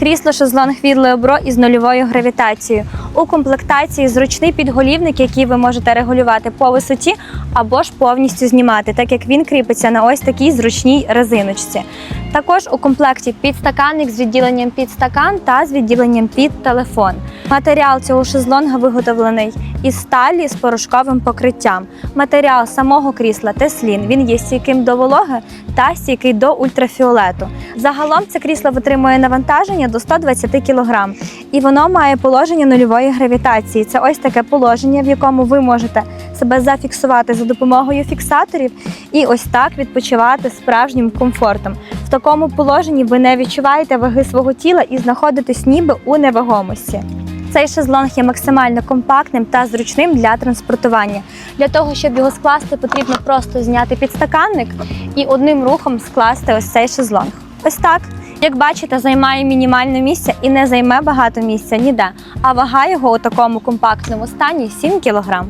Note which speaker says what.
Speaker 1: Крісло шезлонг від Леобро із нульовою гравітацією. У комплектації зручний підголівник, який ви можете регулювати по висоті або ж повністю знімати, так як він кріпиться на ось такій зручній резиночці. Також у комплекті підстаканник з відділенням під стакан та з відділенням під телефон. Матеріал цього шезлонга виготовлений із сталі з порошковим покриттям. Матеріал самого крісла теслін. Він є стійким до вологи та стійкий до ультрафіолету. Загалом це крісло витримує навантаження до 120 кг. І воно має положення нульової гравітації. Це ось таке положення, в якому ви можете себе зафіксувати за допомогою фіксаторів і ось так відпочивати справжнім комфортом. В такому положенні ви не відчуваєте ваги свого тіла і знаходитесь ніби у невагомості. Цей шезлонг є максимально компактним та зручним для транспортування. Для того, щоб його скласти, потрібно просто зняти підстаканник і одним рухом скласти ось цей шезлонг. Ось так. Як бачите, займає мінімальне місце і не займе багато місця ніде. А вага його у такому компактному стані 7 кг.